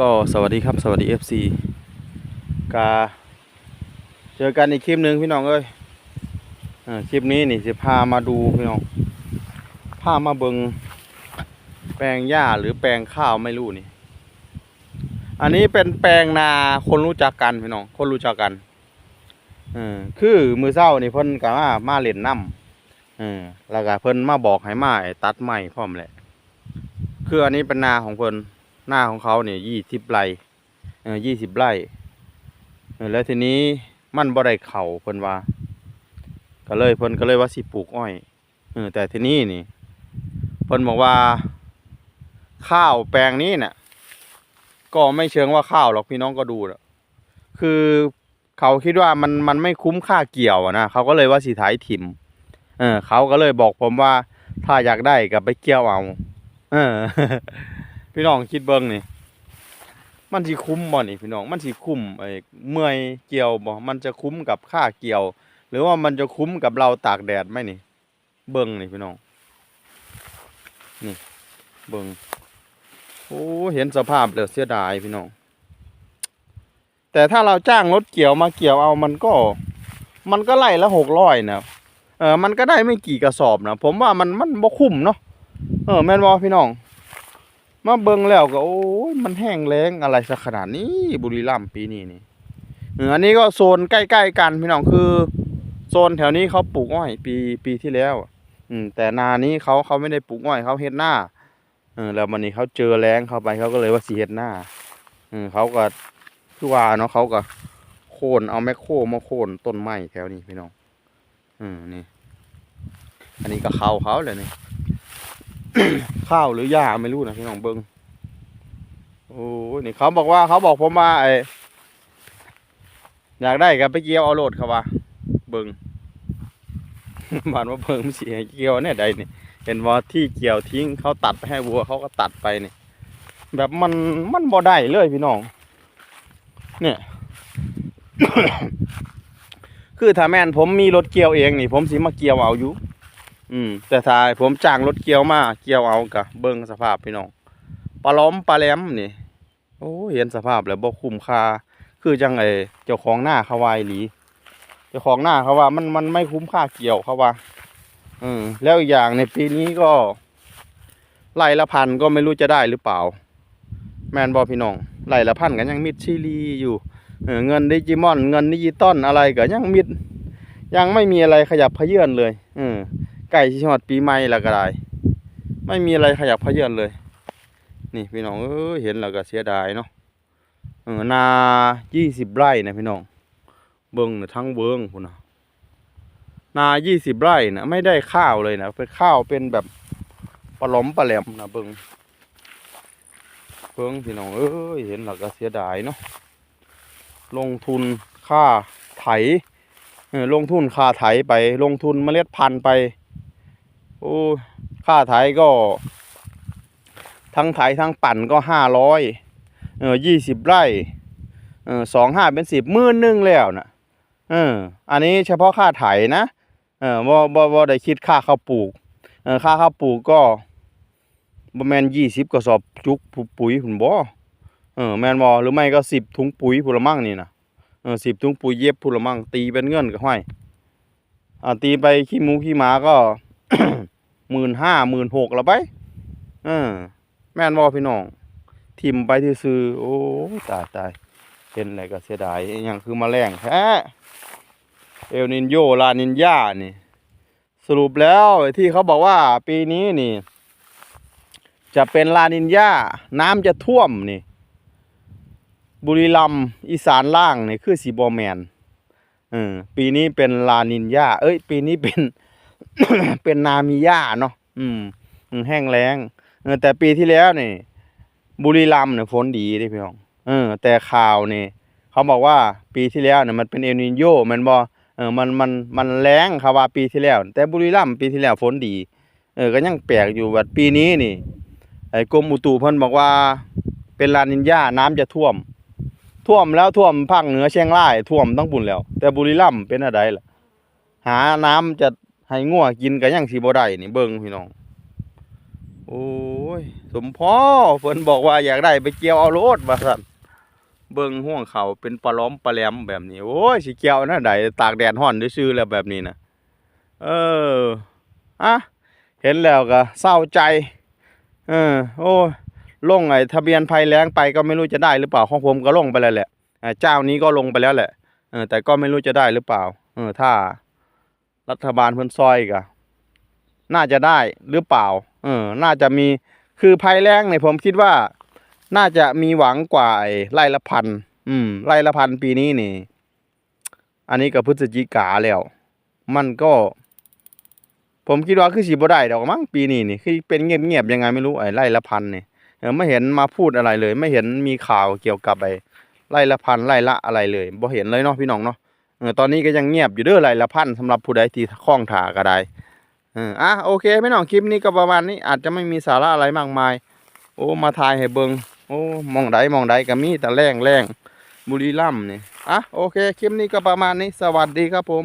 ก็สวัสดีครับสวัสดี FC กาเจอกันอีกคลิปหนึ่งพี่น้องเอ้ยอคลิปนี้นี่จะพามาดูพี่น้องพามาเบิงแปลงหญ้าหรือแปลงข้าวไม่รู้นี่ อันนี้เป็นแปลงนาคนรู้จักกันพี่น้องคนรู้จักกันอคือมือเศร้านี่เพิ่นก็มามาเล่นน้ำเออแล้วก็เพิ่นมาบอกให้มาไอ้ตัดไม้พร้อมแหละ คืออันนี้เป็นนาของเพิ่น หน้าของเขาเนี่ยยี่สิบไร่เออยี่สิบไร่แล้วทีนี้มันบ่ได้เข่าเพิ่นว่า ก็เลยเพิ่นก็เลยว่าสิปลูกอ้อยเออแต่ทีนี้นี่เพิ่นบอกว่า ข้าวแปลงนี้เนี่ยก็ไม่เชิงว่าข้าวหรอกพี่น้องก็ดูนะคือเขาคิดว่ามันมันไม่คุ้มค่าเกี่ยวนะเขาก็เลยว่าสิถ่ายถิ่มเออเขาก็เลยบอกผมว่า ถ้าอยากได้ก็ไปเกี่ยวเอา เออ พี่น้องคิดเบิ่งนี่ มันสิคุ้มบ่นี่พี่น้อง มันสิคุ้มไอ้เมื่อยเกี่ยวบ่ มันจะคุ้มกับค่าเกี่ยว หรือว่ามันจะคุ้มกับเราตากแดดไหมนี่ เบิ่งนี่พี่น้อง นี่เบิ่งโอ้เห็นสภาพแล้วเสียดายพี่น้อง แต่ถ้าเราจ้างรถเกี่ยวมาเกี่ยวเอามันก็ มันก็ไล่ละหกร้อยนะเออมันก็ได้ไม่กี่กระสอบนะผมว่ามันมันบ่คุ้มเนาะเออแม่นบ่พี่น้อง มาเบิ่งแล้วก็โอ้ยมันแห้งแล้งอะไรสักขนาดนี้บุรีรัมย์ปีนี้นี่เอออันนี้ก็โซนใกล้ๆกันพี่น้องคือ โซนแถวนี้เขาปลูกอ้อย ปีปีที่แล้ว อืม แต่นานี้เขาเขาไม่ได้ปลูกอ้อยเขาเฮ็ดหน้าเออแล้ววันนี้เขาเจอแรงเข้าไปเขาก็เลยว่าสิเฮ็ดหน้าเออเขาก็คือว่าเนาะเขาก็ โค่นเอาแมคโครมาโค่นต้นไม้แถวนี้พี่น้องอืมนี่ อันนี้ก็เขาเขาเลยนี่ ข้าวหรือหญ้าไม่รู้นะพี่น้องเบิงโอ้นี่เขาบอกว่าเขาบอกผมว่าไออยากได้กับไปเกี่ยวเอาโหลดเขาว่าเบิงบานว่าเบิงมันเสียเกี่ยวเนี่ยใดนี่เห็นว่าที่เกี่ยวทิ้งเขาตัดไปให้วัวเขาก็ตัดไปนี่แบบมันมันบ่ได้เลยพี่น้อง เนี่ย คือถ้าแม่นผมมีรถเกี่ยวเองนี่ ผมสิมาเกี่ยวเอาอยู่ อืม แต่ถ้าให้ผมจ้างรถเกี่ยวมา เกี่ยวเอากะเบิ่งสภาพพี่น้องปลาล้อมปลาแหลมนี่ โอ้เห็นสภาพแล้วบ่คุ้มค่าคือจังไอเจ้าของหน้าเขาวาอีหลีเจ้าของหน้าเขาว่า มันมันไม่คุ้มค่าเกี่ยวเขาว่า อืมแล้วอีกอย่างในปีนี้ก็ไร่ละพันก็ไม่รู้จะได้หรือเปล่า แมนบ่พี่น้องไร่ละพันกันยังมิดชิลีอยู่เงินดิจิมอน เงินดิจิตอลอะไรก็ยังมิด ยังไม่มีอะไรขยับเขยื่อนเลย อืม ใกล้ชิฮอดปีใหม่แล้วก็ได้ ไม่มีอะไรขยับขยื่นเลย นี่พี่น้องเอ้ยเห็นแล้วก็เสียดายเนาะเออนายี่สิบไร่นะพี่น้อง เบิ้งน่ะทั้งเบิ้งพุ่นนะนายี่สิบไร่นะไม่ได้ข้าวเลยนะเป็นข้าวเป็นแบบปลาหล้อมปลาแหลมนะเบิ้งเบิ้งพี่น้องเอ้ยเห็นแล้วก็เสียดายเนาะลงทุนค่าไถเออลงทุนค่าไถไปลงทุนเมล็ดพันธุ์ไป โอ้ค่าไถก็ ทั้งไถทั้งปั่นก็ห้าร้อยเออยี่สิบไร่เออสองห้าเป็นสิบมื่นหนึ่งแล้วนะเอออันนี้เฉพาะค่าไถนะเออบ่บ่บ่ได้คิดค่าข้าวปลูกเออค่าข้าวปลูกก็ประมาณยี่สิบกระสอบจุกปุ๋ยผุนบ่เออแมนบ่หรือไม่ก็สิบถุงปุ๋ยผุละมั่งนี่นะเออสิบถุงปุ๋ยเย็บพูละมั่งตีเป็นเงินก็ห้อยอ่าตีไปขี้หมูขี้หมาก็ หมื่นห้าหมื่นหกแล้วไปเออแม่นบ่พี่น้องทิมไปที่ซื่อโอ้ตายตายเห็นอะไรก็เสียดายอหยังคือมาแรงแท้เอลนินโยลานินยานี่ สรุปแล้วที่เขาบอกว่าปีนี้นี่ จะเป็นลานินยาน้ำจะท่วมนี่ บุรีรัมย์อีสานล่างนี่คือสีบอแมนเออปีนี้เป็นลานินยาเอ้ย ปีนี้เป็น เป็นนามิยาเนาะอืมแห้งแล้งเออแต่ปีที่แล้วนี่ บุรีรัมย์เนี่ยฝนดีเดิพี่น้องเออ แต่ข่าวนี่เขาบอกว่าปีที่แล้วเนี่ยมันเป็นเอลนิโยมันบอเออมันมันมันแรงเขาว่าปีที่แล้ว แต่บุรีรัมย์ปีที่แล้วฝนดี เออก็ยังแปลกอยู่ว่าปีนี้นี่ไอ้กรมอุตุเพิ่นบอกว่า เป็นลานินยาน้ำจะท่วม ท่วมแล้วท่วมภาคเหนือเชียงรายท่วมทั้งปุ่นแล้ว แต่บุรีรัมย์เป็นอะไรล่ะ หาน้ำจะ ให้งัวกินก็ยังสิบ่ได้นี่เบิ่งพี่น้อง โอ้ย สมพ่อเพิ่นบอกว่าอยากได้ไปเกี่ยวเอาโลดว่าซั่นเบิ่งห่วงเขาเป็นปลาล้อมปลาแหลมแบบนี้ โอ้ยสิเกี่ยวหน้าใดตากแดดร้อนซื่อแล้วแบบนี้นะเอออะเห็นแล้วก็เศร้าใจ เออ โอ้ยลงไอ้ทะเบียนภัยแล้งไปก็ไม่รู้จะได้หรือเปล่าของผมก็ลงไปแล้วแหละอ่าเจ้านี้ก็ลงไปแล้วแหละเออแต่ก็ไม่รู้จะได้หรือเปล่า เออถ้า รัฐบาลเพิ่นซอยก็น่าจะได้หรือเปล่า เออ น่าจะมีคือภัยแล้งเนี่ยผมคิดว่า น่าจะมีหวังกว่าไอ้ไร่ละพัน อืม ไร่ละพันปีนี้นี่ อันนี้ก็พฤศจิกาแล้ว มันก็ ผมคิดว่าคือสิบ่ได้ดอกมั้งปีนี้นี่ คือเป็นเงียบๆยังไงไม่รู้ไอ้ไร่ละพันนี่เออไม่เห็นมาพูดอะไรเลย ไม่เห็นมีข่าวเกี่ยวกับไอ้ไร่ละพันไร่ละอะไรเลยบ่เห็นเลยเนาะพี่น้องเนาะ ตอนนี้ก็ยังเงียบอยู่เด้อไรละพันสำหรับผู้ใดที่คล้องถาก็ได้อะโอเคไม่น้องคลิปนี้ก็ประมาณนี้อาจจะไม่มีสาระอะไรมากมาย โอ้มาทายให้เบิงโอ้มองใดมองใดก็มีแต่แรงแรงบุรีรัมย์นี่อะโอเคคลิปนี้ก็ประมาณนี้สวัสดีครับผม